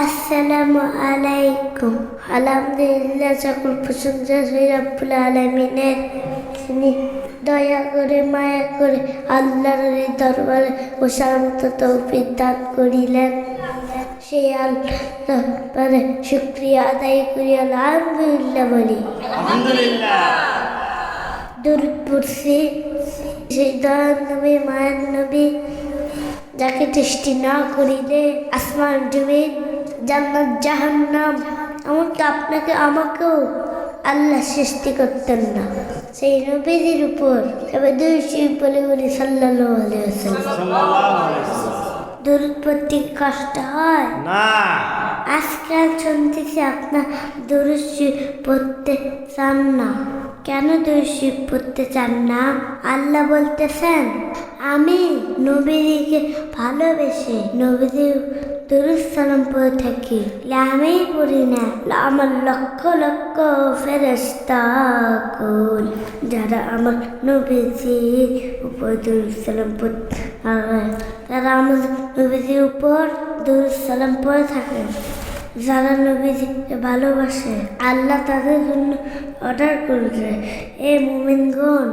আসসালামু আলাইকুম। আলহামদুলিল্লাহ সকল প্রশংসা সেই রব্বুল আলমিনের। তিনি দয়া করে মায়া করে আল্লাহর দরবারে ও শান্ত তৌফিক দান করিলেন। সেই আল্লাহ শুক্রিয়া আদায় করি আলহামদুলিল্লাহ বলি। দূর সেই দয়ার নবী মায়ের নবী যাকে দৃষ্টি না করিলে আসমান জমিন জান্নাত জাহান্নাম এমনকি আপনাকে আমাকেও আল্লাহ সৃষ্টি করতেন না। সেই নবীদের উপর তবে দুই শিব বলে বলি সাল্লাহ দূরত পড়তে কষ্ট হয়। না। আজকাল শুনতেছি আপনার দরুশি পড়তে চান না। কেন দরুশি পড়তে চান না? আল্লাহ বলতেছেন আমি নবীদিকে ভালোবেসে নবীদের দরুদ সালাম পড়ে থাকি আমি পড়ি না আমার লক্ষ লক্ষ ফেরেস্তা কুল যারা আমার নবীজির উপর দরুদ সালাম তারা আমার নবীজির উপর দরুদ সালাম পড়ে থাকেন যারা নবীজিকে ভালোবাসে আল্লাহ তাদের জন্য অর্ডার করবে এ মুমিনগণ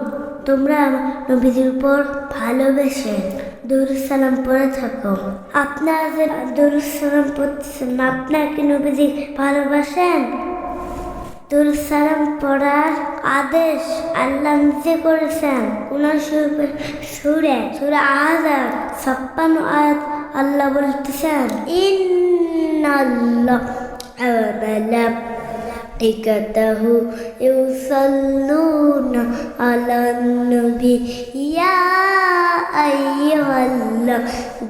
তোমরা আমার নবীজির উপর ভালোবেসে দরুদ সালাম পড়ে থাকো আপনারা যে দরুদ সালাম পড়তেছেন আপনারা কি নবীজি ভালোবাসেন দরুদ সালাম পড়ার আদেশ আল্লাহ নিজে করেছেন কোরআন শরীফের সুরে সুরে আহাজার ছাপ্পান্ন আয়াত আল্লাহ বলতেছেন ইন্নাল্লাহ وملائكته يصلون على النبي يا أيها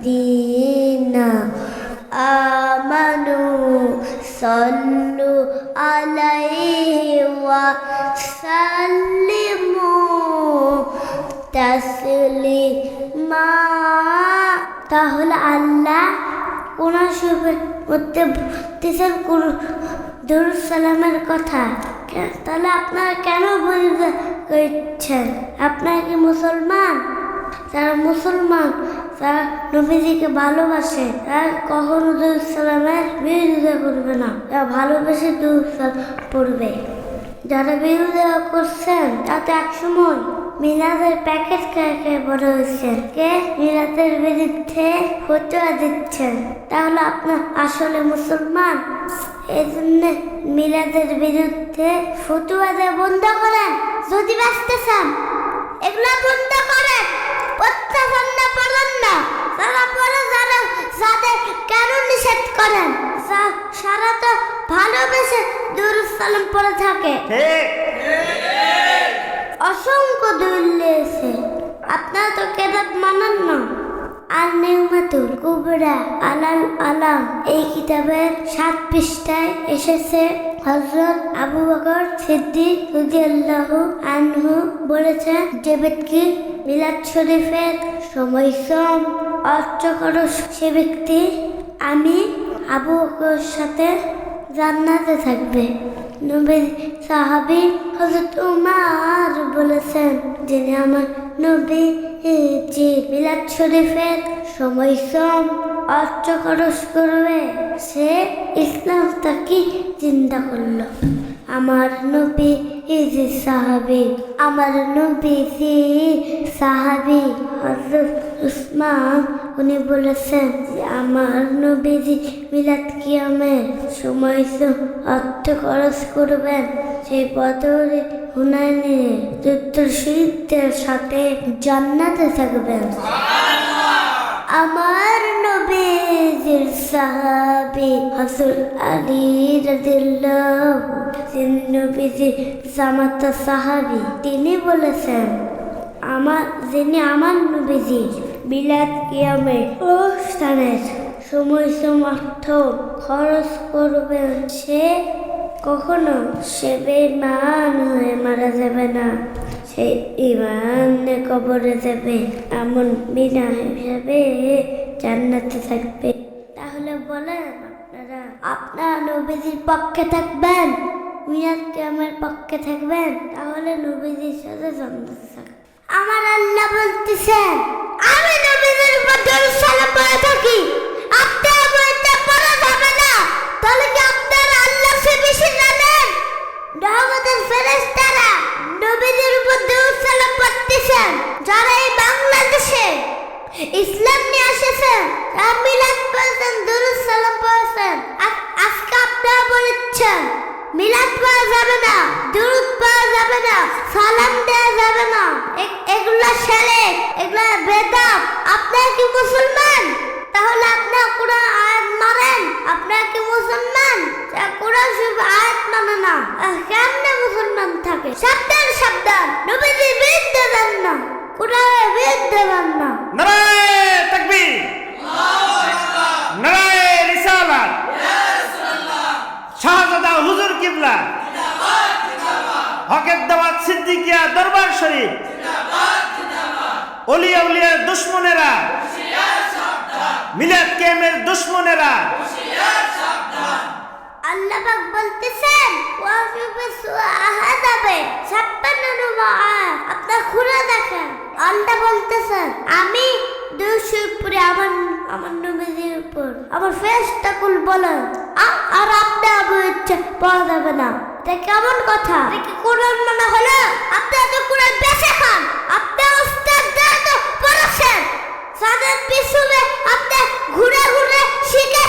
দিনা আমানু সন্নু আলাইহি সাল্লিমু তাসলি মা তাহলে আল্লাহ কোন সবের মধ্যে কোন দরুদ সালামের কথা। তাহলে আপনারা কেন বলছেন আপনারা কি মুসলমান? যারা মুসলমান তারা নবীজিকে ভালোবাসে, তারা কখনো দরুদ সালামের বিরোধিতা করবে না। তারা ভালোবেসে সালাম পড়বে। যারা বিরোধিতা করছেন, তাতে একসময় মিলাদের প্যাকেট খেয়ে খেয়ে বড় হয়েছেন। কে? মিলাদের বিরুদ্ধে ফটোয়া দিচ্ছেন। তাহলে আপনার আসলে মুসলমান? এই জন্য মিলাদের বিরুদ্ধে ফতুয়া দেওয়া বন্ধ করেন। যদি বাঁচতে চান এগুলো বন্ধ করেন। প্রত্যাচার না। পড়েন না যারা যাদের কেন নিষেধ করেন? সারা তো ভালোবেসে দুরুদ সালাম পড়ে থাকে। অসংখ্য এসে আপনারা তো কেদাত মানান না। আর নেউমাতুল কুবরা আলাল আলাম এই কিতাবের সাত পৃষ্ঠায় এসেছে। হজরত আবু বকর সিদ্দিক রাদিয়াল্লাহু আনহু বলেছেন যে ব্যক্তি মিলাদ শরীফের সময় সম অর্থ করো সে ব্যক্তি আমি আবু বকর সাথে জান্নাতে থাকবে। নবী সাহাবি হজরত উমার বলেছেন, যিনি আমার নবী যে মিলাদ শরীফের সময় সম অর্থ খরচ করবে। সে ইসলাম তাকে চিন্তা করল? আমার নবী যে সাহাবি, আমার নবী যে সাহাবি হজরত উসমান, উনি বলেছেন যে আমার নবীজি মিলাদ কিয়ামের সময় অর্থ খরচ করবেন। সেই বদরে হুনাইনে শহীদদের সাথে জান্নাতে থাকবেন। আমার নবীজির সাহাবি হজর আলী রাদিল্লাহ যিনি নবীজি জামাতা সাহাবি, তিনি বলেছেন, আমার, যিনি আমার নবীজি বিলাত কিয়ামে অনুষ্ঠানের সময় সমর্থ খরচ করবেন, সে কখনো সে বেমান হয়ে মারা যাবে না। সে ইমানে কবরে যাবে এমন বিনা হিসাবে জান্নাতে থাকবে। তাহলে বলেন আপনারা আপনারা নবীজির পক্ষে থাকবেন? মিরাজ কেমন পক্ষে থাকবেন? তাহলে নবীজির সাথে জান্নাতে থাকবেন। আমার আল্লাহ বলতেছেন, আমি নবীদের উপর দরুদ সালাম পড়ে থাকি। আপনারা বলতে পড়া যাবে না। ইসলাম নিয়ে আসেছেন মিলাদ পড়েছেন দুরুদ সালাম পড়েছেন আজকে আপনারা বলেছেন, মিলাদ পাওয়া যাবে না, দুরুদ পাওয়া যাবে না, সালাম দেওয়া যাবে না। এগুলা সেলে এগুলা বেদাত। আপনারা কি মুসলমান? তাহলে আপনি কোরআন আয়াত মানেন? আপনার কি মুসলমান? কোরআন শরীফ আয়াত মানে না কেমনে মুসলমান থাকে? সাবধান সাবধান। নবীজি বিদ্যা যান না কোরআনের বিদ্যা যান না। নারায়ণ! দাওয়াত সিদ্দিকিয়া দরবার শরীফ। অলিয়া উলিয়ার দুশ্মনেরা। মিলাদ কেমের দুশ্মনেরা। আল্লাহ পাক বলতেছেন ওয়াফিবে সুরা আহাদাবে, ছাপ্পান্ন নম্বর আয়াত। আপনার খুলে দেখেন। আল্লাহ বলতেছেন, আমি দেশের উপরে আমার আমার নবীদের উপর, আমার ফেসটা কুল বলেন আর আপনি আবু ইচ্ছে পড়া যাবে না। এটা কেমন কথা? কি কোরআন মানে হলো? আপনি এত কোরআন বেশে খান, আপনি উস্তাদ দেন তো পড়াছেন সাদের পিছনে আপনি ঘুরে ঘুরে শিখে